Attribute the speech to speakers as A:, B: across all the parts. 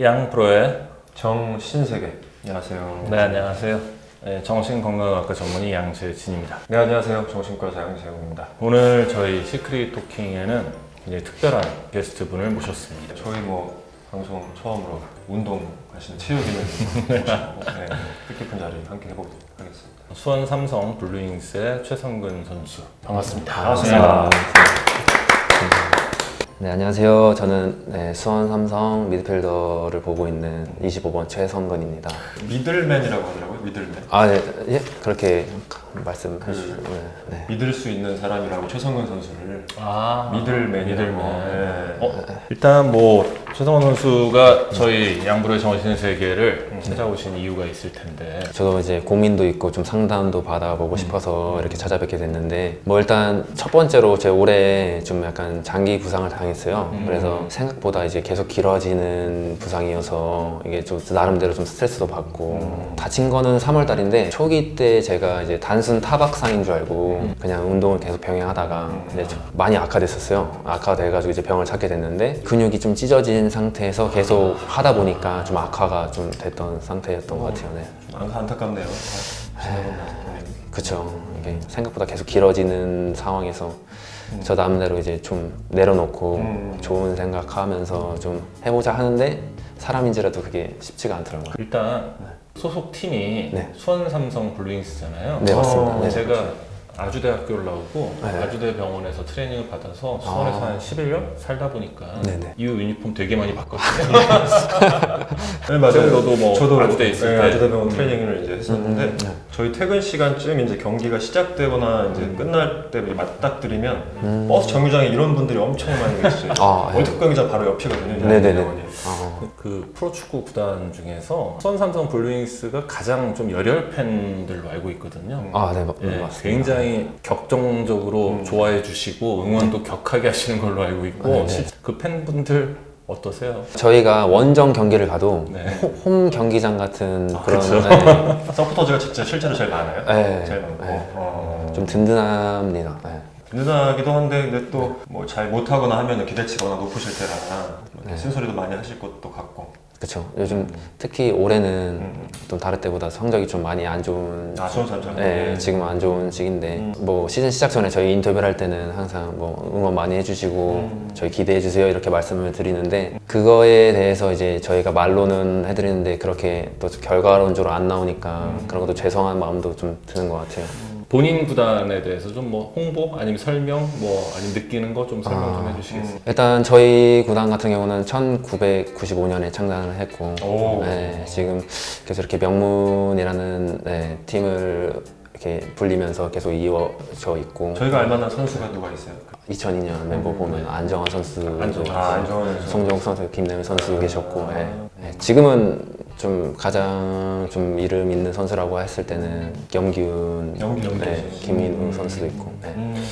A: 양프로의
B: 정신세계 안녕하세요.
A: 네 안녕하세요. 네, 정신건강학과 전문의 양재진입니다.
B: 네 안녕하세요. 정신과 장세웅입니다.
A: 오늘 저희 시크릿 토킹에는 굉장히 특별한 게스트 분을 모셨습니다.
B: 저희 뭐 방송 처음으로 운동 하시는 체육인을 모시고 네, 뜻깊은 자리 함께 해보도록 하겠습니다.
A: 수원 삼성 블루잉스의 최성근 선수 반갑습니다.
B: 반갑습니다.
C: 네, 안녕하세요. 저는 네, 수원 삼성 미드필더를 보고 있는 25번 최성근입니다.
B: 미들맨이라고 하더라고요. 미들맨.
C: 아, 네, 예, 그렇게 말씀해 주시면 네.
B: 믿을 수 있는 사람이라고 최성근 선수를
A: 아
B: 미들맨이라고.
A: 미들맨.
B: 네.
A: 어, 일단 뭐 최성원 선수가 저희 양브로의 정신 세계를 찾아오신 이유가 있을 텐데.
C: 저도 이제 고민도 있고 좀 상담도 받아보고 싶어서 이렇게 찾아뵙게 됐는데 뭐 일단 첫 번째로 제가 올해 좀 약간 장기 부상을 당했어요. 그래서 생각보다 이제 계속 길어지는 부상이어서 이게 좀 나름대로 좀 스트레스도 받고 다친 거는 3월 달인데 초기 때 제가 이제 단순 타박상인 줄 알고 그냥 운동을 계속 병행하다가 이제 좀 많이 악화됐었어요. 악화돼가지고 이제 병을 찾게 됐는데 근육이 좀 찢어진 상태에서 계속 하다 보니까 좀 악화가 좀 됐던 상태였던 것 같아요. 네.
B: 안, 안타깝네요. 아, 지나고 나서 보니.
C: 그쵸. 이게 생각보다 계속 길어지는 상황에서 저 나름대로 이제 좀 내려놓고
B: 음.
C: 좋은 생각하면서 좀 해보자 하는데 사람인지라도 그게 쉽지가 않더라고요.
A: 일단 소속 팀이
C: 네.
A: 수원 삼성 블루잉스잖아요.
C: 네, 맞습니다.
B: 어,
C: 네.
A: 제가 아주대학교를 나오고
C: 네.
A: 아주대 병원에서 트레이닝을 받아서 수원에서
C: 아.
A: 한 11년 살다 보니까
C: 네네.
A: 이 유니폼 되게 많이 바꿨거든요.
B: 네 맞아요.
A: 너도 뭐
B: 저도
A: 아주대 있을
B: 네,
A: 때.
B: 아주대 병원 트레이닝을 이제 했었는데
C: 음, 네.
B: 저희 퇴근 시간쯤 이제 경기가 시작되거나 이제 끝날 때 맞닥뜨리면 버스 정류장에 이런 분들이 엄청 많이 계시죠.
C: 아, 네.
B: 월드컵 경기장 바로 옆이거든요.
C: 네네네.
B: 병원이.
C: 아,
A: 그 프로축구 구단 중에서 수원 삼성 블루잉스가 가장 좀 열혈 팬들로 알고 있거든요.
C: 아, 네, 마-
A: 예,
C: 맞습니다.
A: 굉장히 격정적으로
B: 음.
A: 좋아해 주시고 응원도 격하게 하시는 걸로 알고 있고
C: 네, 네.
A: 실- 그 팬분들 어떠세요?
C: 저희가 원정 경기를 가도
A: 네.
C: 호- 홈 경기장 같은 그런
A: 그쵸.
C: 네,
B: 서포터즈가 진짜 실제로 제일 많아요.
C: 네,
B: 제일 많고.
C: 네.
B: 어.
C: 좀 든든합니다. 네.
B: 든든하기도 한데 근데 또 뭐 잘 못하거나 하면 기대치가 워낙 높으실 때라
C: 네.
B: 쓴소리도 많이 하실 것도 같고.
C: 그렇죠. 요즘 특히 올해는
B: 음.
C: 좀 다를 때보다 성적이 좀 많이 안 좋은
B: 아 수원 삼성.
C: 네, 지금 안 좋은 시기인데
B: 음.
C: 뭐 시즌 시작 전에 저희 인터뷰를 할 때는 항상 뭐 응원 많이 해주시고
B: 음.
C: 저희 기대해 주세요 이렇게 말씀을 드리는데 그거에 대해서 이제 저희가 말로는 해드리는데 그렇게 또 결과론적으로 안 나오니까
B: 음.
C: 그런 것도 죄송한 마음도 좀 드는 것 같아요.
A: 본인 구단에 대해서 좀 뭐 홍보 아니면 설명 뭐 아니면 느끼는 거 좀 설명 좀
C: 아,
A: 해주시겠어요?
C: 일단 저희 구단 같은 경우는 1995년에 창단을 했고
B: 오.
C: 네, 지금 계속 이렇게 명문이라는 네, 팀을 이렇게 불리면서 계속 이어져 있고
B: 저희가 알만한 선수가 누가 있어요?
C: 2002년 멤버 보면 안정환 선수,
A: 안정환.
B: 아 안정환 선수.
C: 송정욱 선수, 김남일 선수 계셨고 예. 예, 지금은 좀 가장 좀 이름 있는 선수라고 했을 때는 염기훈,
B: 염기훈
C: 네,
B: 선수.
C: 김민우
B: 음.
C: 선수도 있고 예.
B: 음.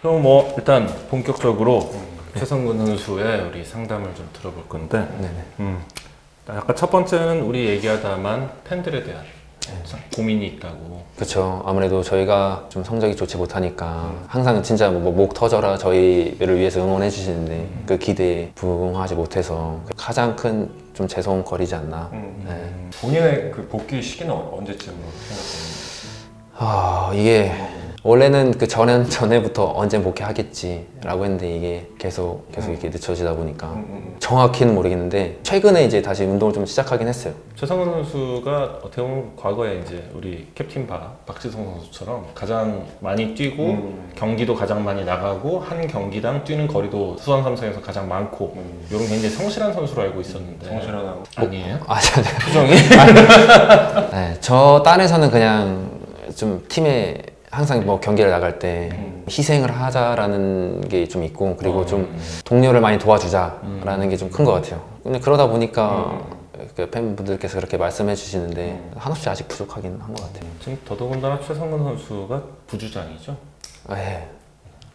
A: 그럼 뭐 일단 본격적으로 최성근 선수의 우리 상담을 좀 들어볼 건데
C: 네네.
A: 음. 아까 첫 번째는 우리 얘기하다만 팬들에 대한 고민이 있다고
C: 그렇죠. 아무래도 저희가 좀 성적이 좋지 못하니까 항상 진짜 뭐 목 터져라 저희를 위해서 응원해 주시는데 그 기대에 부응하지 못해서 가장 큰 좀 죄송거리지 않나.
B: 음.
C: 네.
B: 본인의 그 복귀 시기는 어- 언제쯤으로 생각하는
C: 아 이게 원래는 그 전엔 전에부터 언제 복귀하겠지라고 했는데 이게 계속 계속 이렇게 늦춰지다 보니까
B: 음,
C: 정확히는 모르겠는데 최근에 이제 다시 운동을 좀 시작하긴 했어요.
A: 최성근 선수가 어떻게 보면 과거에 이제 우리 캡틴 바 박지성 선수처럼 가장 많이 뛰고
B: 음.
A: 경기도 가장 많이 나가고 한 경기당 뛰는 거리도 수원 삼성에서 가장 많고
B: 음.
A: 이런 굉장히 성실한 선수로 알고 있었는데
B: 성실하고
A: 아니에요?
C: 아, 저-
A: 표정이
C: 네, 저 딴에서는 그냥 좀 팀에 항상 뭐 경기를 나갈 때
B: 음.
C: 희생을 하자라는 게 좀 있고 그리고
A: 어,
C: 좀
A: 음.
C: 동료를 많이 도와주자라는 게 좀 큰 것 같아요. 근데 그러다 보니까
B: 음.
C: 그 팬분들께서 그렇게 말씀해 주시는데 한없이 아직 부족하긴 한 것 같아요.
A: 지금 더더군다나 최성근 선수가 부주장이죠.
C: 아, 예.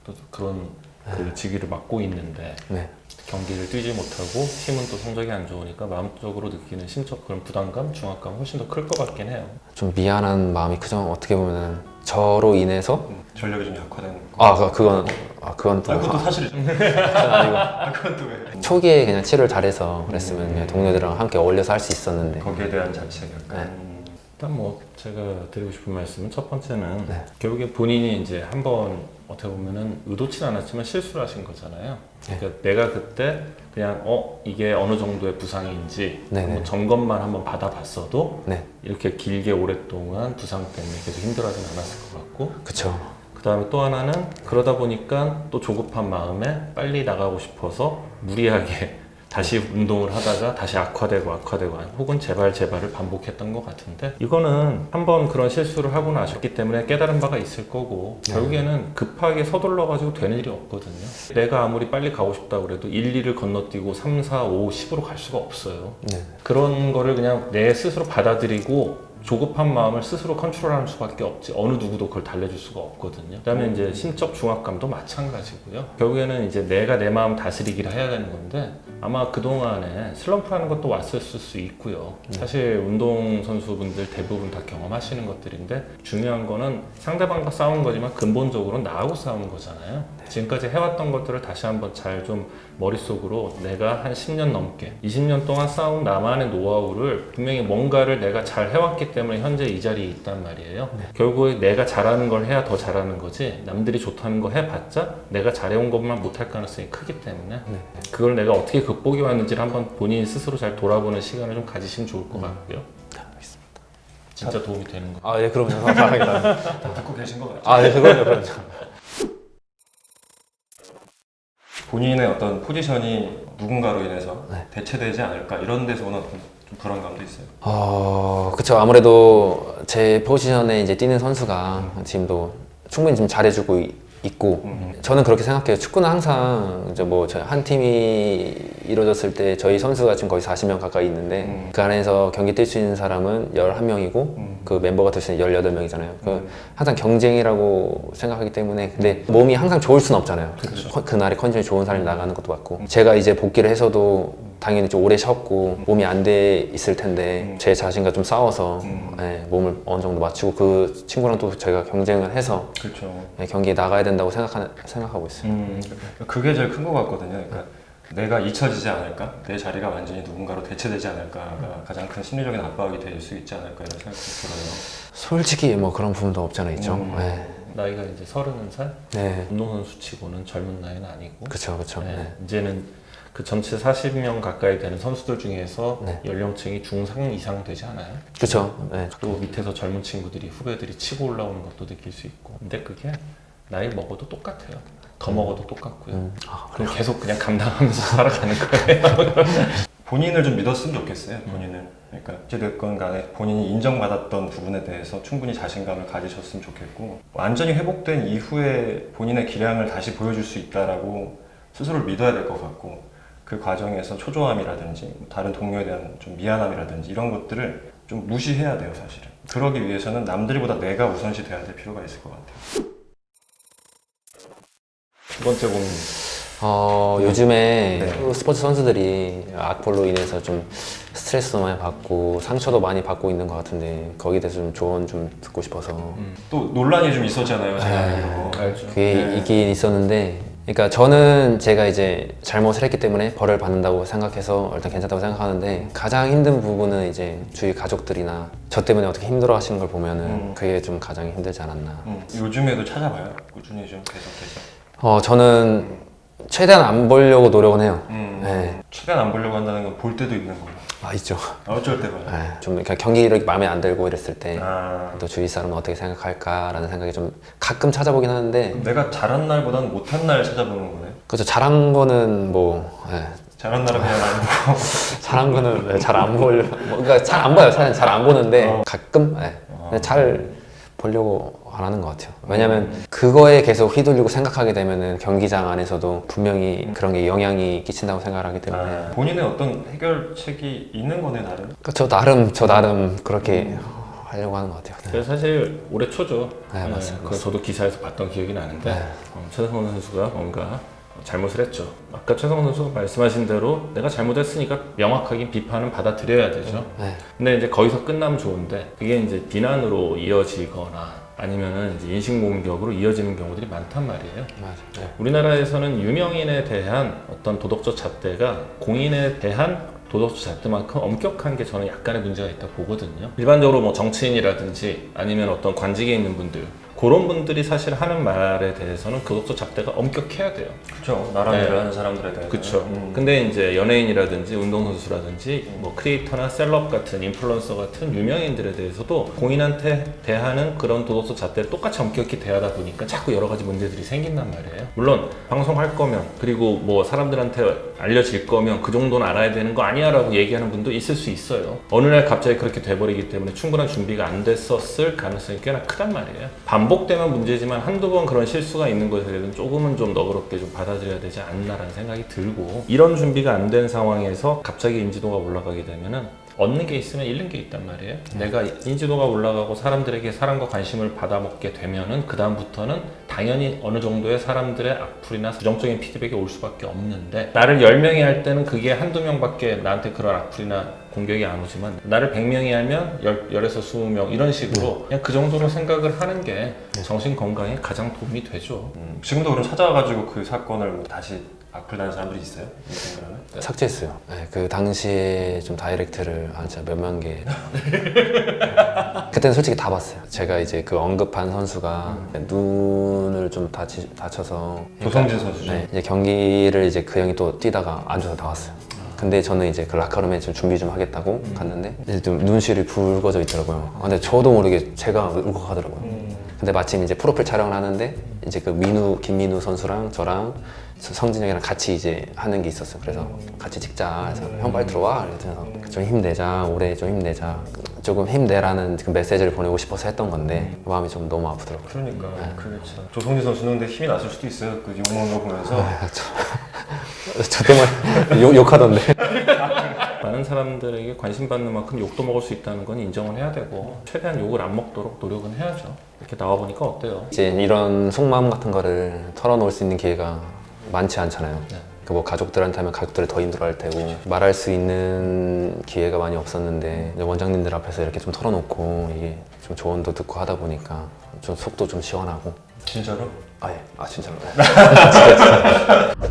A: 또 그런 그 직위를 맡고 있는데
C: 네.
A: 경기를 뛰지 못하고 팀은 또 성적이 안 좋으니까 마음적으로 느끼는 심적 그런 부담감, 중압감 훨씬 더 클 것 같긴 해요.
C: 좀 미안한 마음이 크죠. 어떻게 보면 저로 인해서
B: 음, 전력이 좀 약화된 거.
C: 아 그- 그건 아 그건 또
B: 아, 그것도 사실이죠.
C: 아니고
B: 아, 그건 또 왜?
C: 초기에 그냥 치료를 잘해서 그랬으면 그냥 동료들이랑 함께 어울려서 할 수 있었는데
B: 거기에 대한 자책 약간.
A: 음, 일단 뭐 제가 드리고 싶은 말씀은 첫 번째는
C: 네.
A: 결국에 본인이 이제 한번 어떻게 보면은 의도치 않았지만 실수를 하신 거잖아요.
C: 네.
A: 그러니까 내가 그때 그냥 어 이게 어느 정도의 부상인지
C: 네네.
A: 한번 점검만 한번 받아봤어도
C: 네
A: 이렇게 길게 오랫동안 부상 때문에 계속 힘들어하진 않았을 것 같고
C: 그쵸
A: 그 다음에 또 하나는 그러다 보니까 또 조급한 마음에 빨리 나가고 싶어서 무리하게 다시 운동을 하다가 다시 악화되고 악화되고 혹은 재발 재발을 반복했던 것 같은데 이거는 한번 그런 실수를 하고 나셨기 때문에 깨달은 바가 있을 거고 결국에는 급하게 서둘러 가지고 되는 일이 없거든요. 내가 아무리 빨리 가고 싶다 그래도 1, 2를 건너뛰고 3, 4, 5, 10으로 갈 수가 없어요.
C: 네.
A: 그런 거를 그냥 내 스스로 받아들이고 조급한 마음을 스스로 컨트롤하는 수밖에 없지 어느 누구도 그걸 달래줄 수가 없거든요. 그다음에 이제 심적 중압감도 마찬가지고요. 결국에는 이제 내가 내 마음 다스리기를 해야 되는 건데 아마 그 동안에 슬럼프라는 것도 왔을 수 있고요. 사실 운동 선수분들 대부분 다 경험하시는 것들인데 중요한 거는 상대방과 싸우는 거지만 근본적으로 나하고 싸우는 거잖아요. 지금까지 해왔던 것들을 다시 한번 잘 좀 머릿속으로 내가 한 10년 넘게 20년 동안 쌓은 나만의 노하우를 분명히 뭔가를 내가 잘 해왔기 때문에 현재 이 자리에 있단 말이에요. 결국에 내가 잘하는 걸 해야 더 잘하는 거지 남들이 좋다는 거 해봤자 내가 잘해온 것만 못할 가능성이 크기 때문에 그걸 내가 어떻게 극복해 왔는지를 한번 본인 스스로 잘 돌아보는 시간을 좀 가지시면 좋을 것 같고요. 진짜 도움이 되는 거.
C: 아 예 그럼요 감사합니다
B: 다 듣고 계신 것 같아요.
C: 아 예 그럼요 그럼요
B: 본인의 어떤 포지션이 누군가로 인해서
C: 네.
B: 대체되지 않을까 이런 데서 오는 좀 불안감도 있어요.
C: 어, 그쵸. 아무래도 제 포지션에 이제 뛰는 선수가 지금도 충분히 좀 잘해주고 이- 있고,
B: 음.
C: 저는 그렇게 생각해요. 축구는 항상 이제 뭐한 팀이 이루어졌을 때 저희 선수가 지금 거의 40명 가까이 있는데
B: 음.
C: 그 안에서 경기 뛸 수 있는 사람은 11명이고
B: 음.
C: 그 멤버가 될 수 있는 18명이잖아요. 그
B: 음.
C: 항상 경쟁이라고 생각하기 때문에 근데 몸이 항상 좋을 수는 없잖아요.
B: 그렇죠.
C: 컨- 그날에 컨디션이 좋은 사람이 나가는 것도 맞고 제가 이제 복귀를 해서도 당연히 좀 오래 쉬었고 몸이 안 돼 있을 텐데
B: 음.
C: 제 자신과 좀 싸워서
B: 음.
C: 예, 몸을 어느 정도 맞추고 그 친구랑 또 제가 경쟁을 해서
B: 그렇죠.
C: 예, 경기에 나가야 된다고 생각하, 생각하고 있어요.
B: 음, 그게 제일 큰 것 같거든요. 그러니까 내가 잊혀지지 않을까, 내 자리가 완전히 누군가로 대체되지 않을까가 가장 큰 심리적인 압박이 될 수 있지 않을까 이런 생각이 들어요.
C: 솔직히 뭐 그런 부분도 없지 않아 있죠.
B: 음.
C: 예.
A: 나이가 이제 서른 살
C: 네,
A: 운동선수 치고는 젊은 나이는 아니고
C: 그렇죠, 그렇죠.
A: 네, 이제는 그 전체 40명 가까이 되는 선수들 중에서
C: 네.
A: 연령층이 중상 이상 되지 않아요?
C: 그렇죠. 예.
A: 또 밑에서 젊은 친구들이 후배들이 치고 올라오는 것도 느낄 수 있고 근데 그게 나이 먹어도 똑같아요 더 먹어도 똑같고요
C: 음. 아,
A: 그럼 계속 그냥 감당하면서 살아가는 거예요
B: 본인을 좀 믿었으면 좋겠어요. 본인을. 그러니까 어찌됐건 간에 본인이 인정받았던 부분에 대해서 충분히 자신감을 가지셨으면 좋겠고 완전히 회복된 이후에 본인의 기량을 다시 보여줄 수 있다라고 스스로를 믿어야 될 것 같고 그 과정에서 초조함이라든지 다른 동료에 대한 좀 미안함이라든지 이런 것들을 좀 무시해야 돼요 사실은. 그러기 위해서는 남들보다 내가 우선시 돼야 될 필요가 있을 것 같아요.
A: 두 번째 고민.
C: 어, 요즘에
B: 네.
C: 스포츠 선수들이 악플로 인해서 좀 스트레스도 많이 받고 상처도 많이 받고 있는 것 같은데 거기에 대해서 좀 조언 좀 듣고 싶어서.
B: 또 논란이 좀 있었잖아요 제가 알기로.
A: 알죠.
C: 그게
B: 네.
C: 있긴 있었는데 그러니까 저는 제가 이제 잘못을 했기 때문에 벌을 받는다고 생각해서 일단 괜찮다고 생각하는데 가장 힘든 부분은 이제 주위 가족들이나 저 때문에 어떻게 힘들어 하시는 걸 보면은
B: 음.
C: 그게 좀 가장 힘들지 않았나.
B: 음, 요즘에도 찾아봐요? 꾸준히 좀 계속해서?
C: 어 저는 최대한 안 보려고 노력은 해요.
B: 음,
C: 네.
B: 최대한 안 보려고 한다는 건 볼 때도 있는 거고
C: 아 있죠.
B: 어쩔 때 봐요
C: 네. 좀 그러니까 경기력이 마음에 안 들고 이랬을 때또
B: 아,
C: 주위 사람은 어떻게 생각할까라는 생각이 좀 가끔 찾아보긴 하는데
B: 내가 잘한 날보다는 못한 날 찾아보는 거네?
C: 그렇죠. 잘한 거는 뭐 예,
B: 잘한 날은 그냥 안 보고.
C: 잘한 거는 잘 안 보려 뭐, 그러니까 잘 안 봐요. 사실 잘 안 보는데
B: 어.
C: 가끔 예,
B: 어.
C: 근데 잘 보려고 안 하는 것 같아요 왜냐면 그거에 계속 휘둘리고 생각하게 되면은 경기장 안에서도 분명히 그런 게 영향이 끼친다고 생각을 하기 때문에
B: 아, 본인의 어떤 해결책이 있는 거네 나름
C: 그러니까 저 나름 저 나름 그렇게 하려고 하는 것 같아요 네.
A: 그래서 사실 올해 초죠
C: 네, 맞습니다.
A: 그거 저도 기사에서 봤던 기억이 나는데
C: 네.
A: 어, 최성원 선수가 뭔가 잘못을 했죠. 아까 최성원 선수가 말씀하신 대로 내가 잘못했으니까 명확하게 비판은 받아들여야 되죠.
C: 네.
A: 근데 이제 거기서 끝나면 좋은데 그게 이제 비난으로 이어지거나 아니면은 이제 인식 공격으로 이어지는 경우들이 많단 말이에요.
C: 맞아요. 네.
A: 우리나라에서는 유명인에 대한 어떤 도덕적 잣대가 공인에 대한 도덕적 잣대만큼 엄격한 게 저는 약간의 문제가 있다 보거든요. 일반적으로 뭐 정치인이라든지 아니면 어떤 관직에 있는 분들 그런 분들이 사실 하는 말에 대해서는 도덕적 잣대가 엄격해야 돼요.
B: 그렇죠. 나라
A: 네.
B: 일을 하는 사람들에 대해서.
A: 그렇죠.
B: 음.
A: 근데 이제 연예인이라든지 운동선수라든지 뭐 크리에이터나 셀럽 같은 인플루언서 같은 유명인들에 대해서도 공인한테 대하는 그런 도덕적 잣대를 똑같이 엄격히 대하다 보니까 자꾸 여러 가지 문제들이 생긴단 말이에요. 물론 방송할 거면 그리고 뭐 사람들한테 알려질 거면 그 정도는 알아야 되는 거 아니야라고 얘기하는 분도 있을 수 있어요. 어느 날 갑자기 그렇게 돼버리기 때문에 충분한 준비가 안 됐었을 가능성이 꽤나 크단 말이에요. 반 복되면 문제지만 한두 번 그런 실수가 있는 것에 대해서는 조금은 좀 너그럽게 좀 받아들여야 되지 않나라는 생각이 들고 이런 준비가 안 된 상황에서 갑자기 인지도가 올라가게 되면은 얻는 게 있으면 잃는 게 있단 말이에요. 내가 인지도가 올라가고 사람들에게 사랑과 관심을 받아먹게 되면은 그 다음부터는 당연히 어느 정도의 사람들의 악플이나 부정적인 피드백이 올 수밖에 없는데 나를 10명이 할 때는 그게 한두 명밖에 나한테 그런 악플이나 공격이 안 오지만 나를 100명이 하면 10, 10에서 20명 이런 식으로 그냥 그 정도로 생각을 하는 게 정신 건강에 가장 도움이 되죠.
B: 음, 지금도 그럼 찾아가지고 그 사건을 뭐 다시 악플다는 사람들이 있어요? 인스타그램에?
C: 삭제했어요. 네, 그 당시에 좀 다이렉트를 한 진짜 몇만 개. 그때는 솔직히 다 봤어요. 제가 이제 그 언급한 선수가 눈을 좀 다치, 다쳐서.
B: 조성진 선수죠?
C: 네, 이제 경기를 이제 그 형이 또 뛰다가 안 줘서 나왔어요. 근데 저는 이제 그 라카룸에 좀 준비 좀 하겠다고 갔는데 이제 좀 눈시울이 붉어져 있더라고요. 아, 근데 저도 모르게 제가 울컥하더라고요. 근데 마침 이제 프로필 촬영을 하는데 이제 그 민우 김민우 선수랑 저랑 성진 형이랑 같이 이제 하는 게 있었어요. 그래서 같이 찍자. 그래서 형 빨리 들어와. 그래서 좀 힘내자. 올해 좀 힘내자. 조금 힘내라는 그 메시지를 보내고 싶어서 했던 건데 마음이 좀 너무 아프더라고요.
B: 그러니까 그게 참 조성진 선수는 근데 힘이 났을 수도 있어요. 그 욕먹는 거 보면서
C: 아, 저, 저 때문에 욕, 욕하던데.
A: 많은 사람들에게 관심 받는 만큼 욕도 먹을 수 있다는 건 인정을 해야 되고 최대한 욕을 안 먹도록 노력은 해야죠. 이렇게 나와 보니까 어때요?
C: 이제 이런 속마음 같은 거를 털어놓을 수 있는 기회가 많지 않잖아요.
A: 네.
C: 그 뭐 가족들한테 하면 가족들이 더 힘들어할 테고 말할 수 있는 기회가 많이 없었는데 이제 원장님들 앞에서 이렇게 좀 털어놓고 이게 좀 조언도 듣고 하다 보니까 좀 속도 좀 시원하고
B: 진짜로?
C: 아 예, 아 진짜로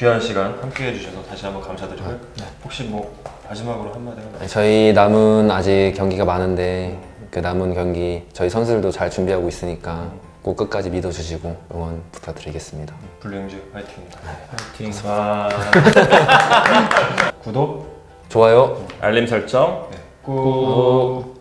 B: 귀한 시간 함께 해 주셔서 다시 한번 감사드리고요. 혹시 뭐 마지막으로 한마디 하나요?
C: 저희 남은 아직 경기가 많은데 그 남은 경기 저희 선수들도 잘 준비하고 있으니까 꼭 끝까지 믿어주시고 응원 부탁드리겠습니다.
B: 블루행즈 화이팅입니다.
A: 파이팅.
B: 와. 구독,
C: 좋아요.
A: 알림 설정.
B: 꾹.